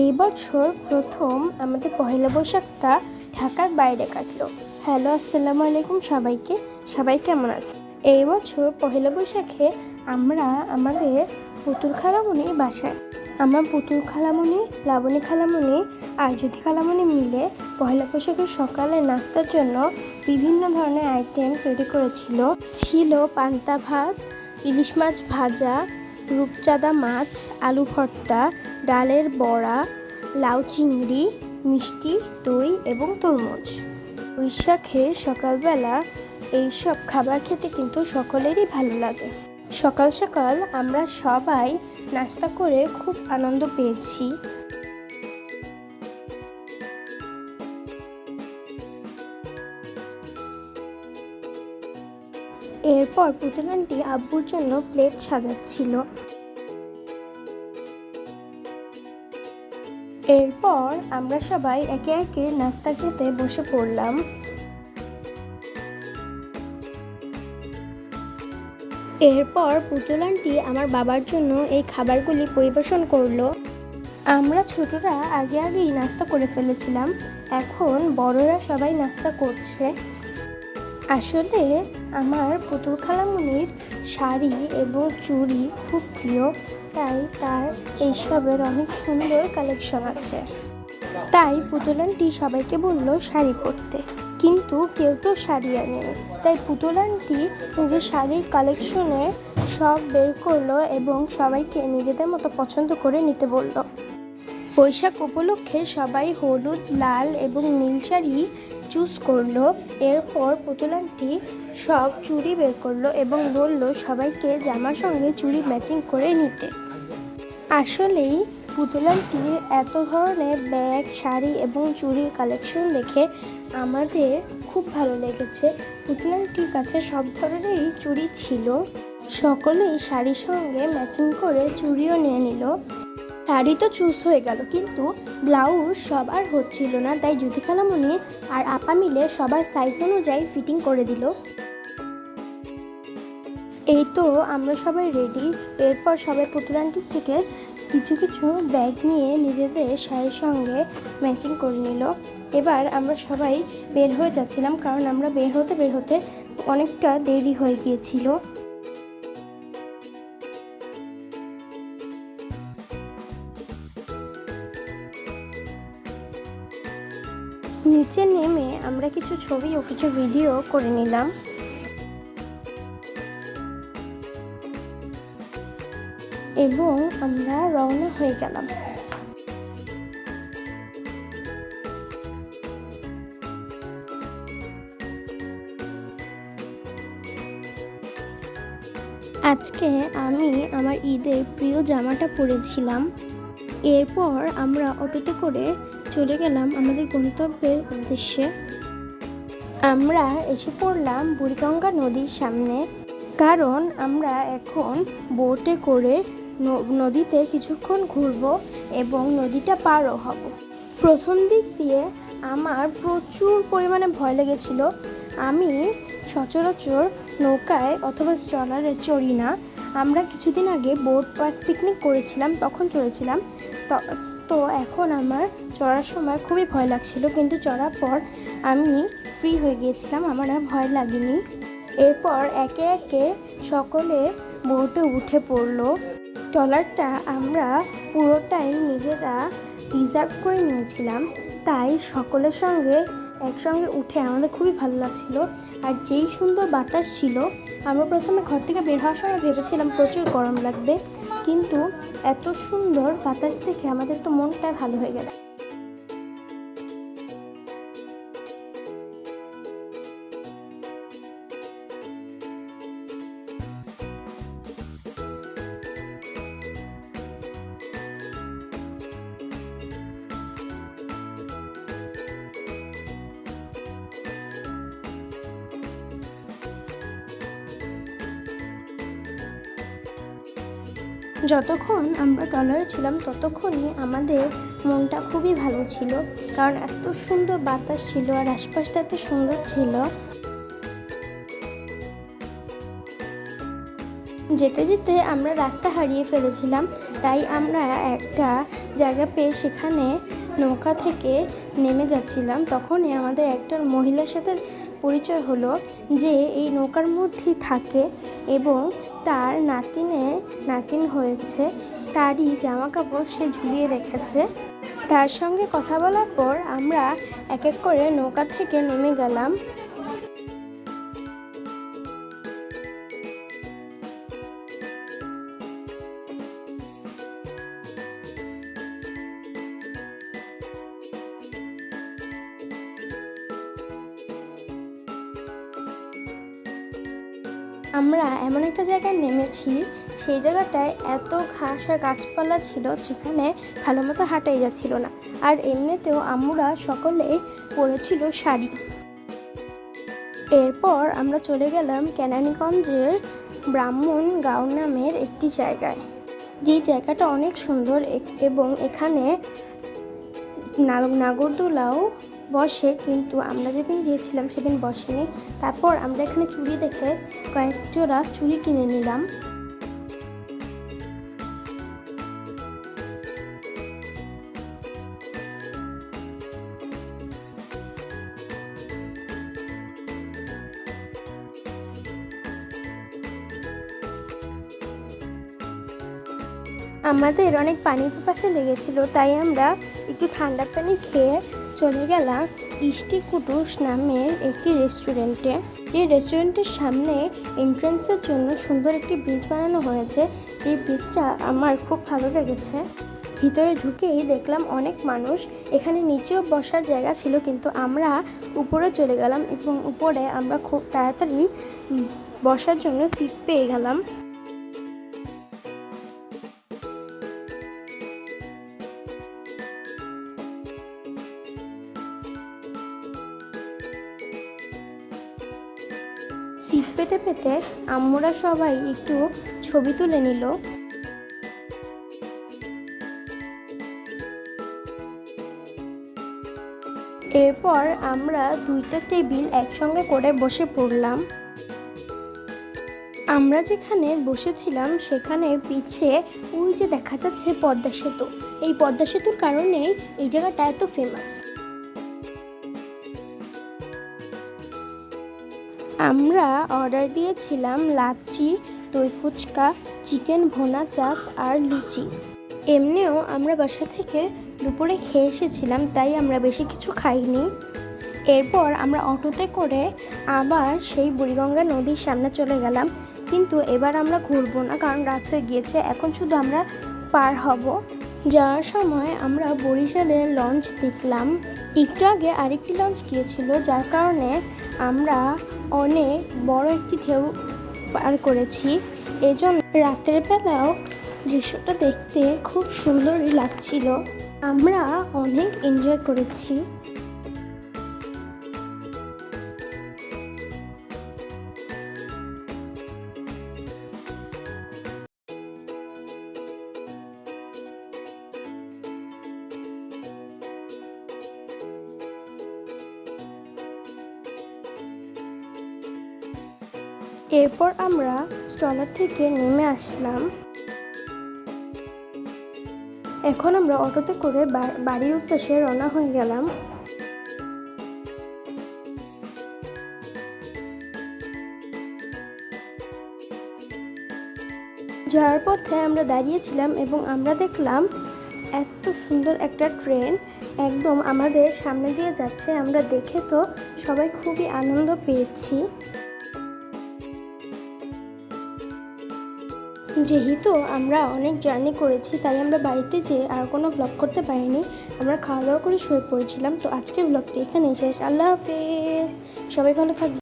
এই বছর প্রথম আমাদের পহেলা বৈশাখটা ঢাকার বাইরে কাটলো। হ্যালো, আসসালামু আলাইকুম সবাইকে। সবাই কেমন আছে? এই বছর পহেলা বৈশাখে আমরা আমাদের পুতুল খালামণির বাসায়। আমার পুতুল খালামণি লাবণী খালামণি আর জ্যোতি খালামণি মিলে পহেলা বৈশাখের সকালে নাস্তার জন্য বিভিন্ন ধরনের আইটেম তৈরি করেছিল। ছিল পান্তা ভাত, ইলিশ মাছ ভাজা রূপচাঁদা মাছ, আলু ভর্তা, ডালের বড়া, লাউ চিংড়ি, মিষ্টি, দই এবং তরমুজ। বৈশাখে সকালবেলা এইসব খাবার খেতে কিন্তু সকলেরই ভালো লাগে। সকাল সকাল আমরা সবাই নাস্তা করে খুব আনন্দ পেয়েছি। এরপর পুতুল আন্টি আব্বুর জন্য প্লেট সাজাচ্ছিল। এরপর আমরা সবাই একে একে নাস্তা খেতে বসে পড়লাম। এরপর পুতুল আন্টি আমার বাবার জন্য এই খাবারগুলি পরিবেশন করল। আমরা ছোটরা আগে আগেই নাস্তা করে ফেলেছিলাম, এখন বড়রা সবাই নাস্তা করছে। আসলে আমার পুতুল খালামুনির শাড়ি এবং চুড়ি খুব প্রিয়, তাই তার এইসবের অনেক সুন্দর কালেকশন আছে। তাই পুতুল আন্টি সবাইকে বলল শাড়ি পরতে। কিন্তু কেউ তো শাড়ি আনে তাই পুতুল আন্টি নিজের শাড়ির কালেকশনে সব বের করল এবং সবাইকে নিজেদের মতো পছন্দ করে নিতে বলল। বৈশাখ উপলক্ষে সবাই হলুদ, লাল এবং নীল শাড়ি চুজ করল, এরপর পুতুল আন্টি সব চুড়ি বের করল এবং বলল, সবাইকে জামার সঙ্গে চুড়ি ম্যাচিং করে নিতে। আসলেই পুতুল আন্টির এত ধরনের ব্যাগ, শাড়ি এবং চুড়ির কালেকশন দেখে আমাদের খুব ভালো লেগেছে। পুতুল আন্টির কাছে সব ধরনেরই চুড়ি ছিল। সকলেই শাড়ির সঙ্গে ম্যাচিং করে চুড়িও নিয়ে নিল। শাড়ি তো চুজ হয়ে গেল, কিন্তু ব্লাউজ সবার হচ্ছিল না, তাই জ্যোতি খালামণি আর আপা মিলে সবার সাইজ অনুযায়ী ফিটিং করে দিল। এই তো আমরা সবাই রেডি এরপর সবাই পুতুলান্টির থেকে কিছু কিছু ব্যাগ নিয়ে নিজেদের শাড়ির সঙ্গে ম্যাচিং করে নিল। এবার আমরা সবাই বের হয়ে যাচ্ছিলাম, কারণ আমরা বের হতে বের হতে অনেকটা দেরি হয়ে গিয়েছিল। নিচে নেমে আমরা কিছু ছবি ও কিছু ভিডিও করে নিলাম। এবং আমরা রওনা হয়ে গেলাম। আজকে আমি আমার ঈদের প্রিয় জামাটা পরেছিলাম। এরপর আমরা অটোতে করে চলে গেলাম আমাদের গন্তব্যের উদ্দেশ্যে। আমরা এসে পড়লাম বুড়িগঙ্গা নদীর সামনে। কারণ আমরা এখন বোটে করে নদীতে কিছুক্ষণ ঘুরবো এবং নদীটা পারও হব। প্রথম দিক দিয়ে আমার প্রচুর পরিমাণে ভয় লেগেছিল। আমি সচরাচর নৌকায় অথবা ট্রলারে চড়ি না। আমরা কিছুদিন আগে বোট পিকনিক করেছিলাম, তখন চড়েছিলাম। ত- এখন আমার চড়ার সময় খুবই ভয় লাগছিল, কিন্তু চড়ার পর আমি ফ্রি হয়ে গিয়েছিলাম, আমার আর ভয় লাগেনি। এরপর একে একে সকলে বোটে উঠে পড়ল। ট্রলারটা আমরা পুরোটাই নিজেরা রিজার্ভ করে নিয়েছিলাম, তাই সকলের সঙ্গে একসঙ্গে উঠে আমাদের খুবই ভালো লাগছিল। আর যেই সুন্দর বাতাস ছিল, আমরা প্রথমে ঘর থেকে বের হওয়ার সময় ভেবেছিলাম প্রচুর গরম লাগবে কিন্তু এত সুন্দর বাতাস দেখে আমাদের তো মনটাই ভালো হয়ে গেল। যতক্ষণ আমরা ট্রলারে ছিলাম ততক্ষণই আমাদের মনটা খুবই ভালো ছিল। কারণ এত সুন্দর বাতাস ছিল আর আশপাশটা এত সুন্দর ছিল। যেতে যেতে আমরা রাস্তা হারিয়ে ফেলেছিলাম। তাই আমরা একটা জায়গা পেয়ে সেখানে নৌকা থেকে নেমে যাচ্ছিলাম। তখনই আমাদের একটা মহিলার সাথে পরিচয় হলো যে এই নৌকার মধ্যেই থাকে এবং তার নাতিনে নাতিন হয়েছে, তারই জামা কাপড় সে ঝুলিয়ে রেখেছে। তার সঙ্গে কথা বলার পর আমরা এক এক করে নৌকা থেকে নেমে গেলাম। আমরা এমন একটা জায়গায় নেমেছি, সেই জায়গাটায় এত ঘাস আর গাছপালা ছিল যেখানে ভালো মতো হাঁটাই যাচ্ছিল না। আর এমনিতেও আমরা সকলে পরেছিল শাড়ি। এরপর আমরা চলে গেলাম কেনানীগঞ্জের ব্রাহ্মণ গাঁও নামের একটি জায়গায়। যে জায়গাটা অনেক সুন্দর এবং এখানে নাগরদোলাও বসে, কিন্তু আমরা যেদিন গিয়েছিলাম সেদিন বসেনি। তারপর আমরা এখানে চুড়ি দেখে কয়েক জোড়া চুড়ি কিনে নিলাম। আমাদের অনেক পানি পিপাসা লেগেছিল, তাই আমরা একটু ঠান্ডা পানি খেয়ে চলে গেলাম ইষ্টি কুটুস নামের একটি রেস্টুরেন্টে। এই রেস্টুরেন্টের সামনে এন্ট্রান্সের জন্য সুন্দর একটি ব্রিজ বানানো হয়েছে। যে ব্রিজটা আমার খুব ভালো লেগেছে। ভিতরে ঢুকেই দেখলাম অনেক মানুষ। এখানে নিচেও বসার জায়গা ছিল, কিন্তু আমরা উপরে চলে গেলাম এবং উপরে আমরা খুব তাড়াতাড়ি বসার জন্য সিট পেয়ে গেলাম। সিট পেতে পেতে আমরা সবাই একটু ছবি তুলে নিল। এরপর আমরা দুইটা টেবিল একসঙ্গে করে বসে পড়লাম। আমরা যেখানে বসেছিলাম সেখানে পিছে ওই যে দেখা যাচ্ছে পদ্মা সেতু। এই পদ্মা সেতুর কারণেই এই জায়গাটা এত ফেমাস আমরা অর্ডার দিয়েছিলাম লাচ্ছি দই ফুচকা, চিকেন ভোনা চাপ আর লুচি। এমনিও আমরা বাসা থেকে দুপুরে খেয়ে এসেছিলাম, তাই আমরা বেশি কিছু খাইনি। এরপর আমরা অটোতে করে আবার সেই বুড়িগঙ্গা নদীর সামনে চলে গেলাম। কিন্তু এবার আমরা ঘুরবো না, কারণ রাত হয়ে গিয়েছে। এখন শুধু আমরা পার হব। যাওয়ার সময় আমরা বরিশালে লঞ্চ দেখলাম। একটু আগে আরেকটি লঞ্চ গিয়েছিল, যার কারণে আমরা অনেক বড় একটি ঢেউ পার করেছি। এজন্য রাতের বেলাও দৃশ্যটা দেখতে খুব সুন্দরই লাগছিল। আমরা অনেক এনজয় করেছি। এরপর আমরা স্টলার থেকে নেমে আসলাম। এখন আমরা অটোতে করে বাড়ির উদ্দেশ্যে রওনা হয়ে গেলাম। যাওয়ার পথে আমরা দাঁড়িয়েছিলাম এবং আমরা দেখলাম এত সুন্দর একটা ট্রেন। একদম আমাদের সামনে দিয়ে যাচ্ছে, আমরা দেখে তো সবাই খুবই আনন্দ পেয়েছি। যেহেতু আমরা অনেক জার্নি করেছি, তাই আমরা বাড়িতে যেয়ে আর কোনো ব্লগ করতে পারিনি। আমরা খাওয়া দাওয়া করে শুয়ে পড়েছিলাম। তো আজকে ব্লগটি এখানে শেষ। আল্লাহ হাফেজ। সবাই ভালো থাকবে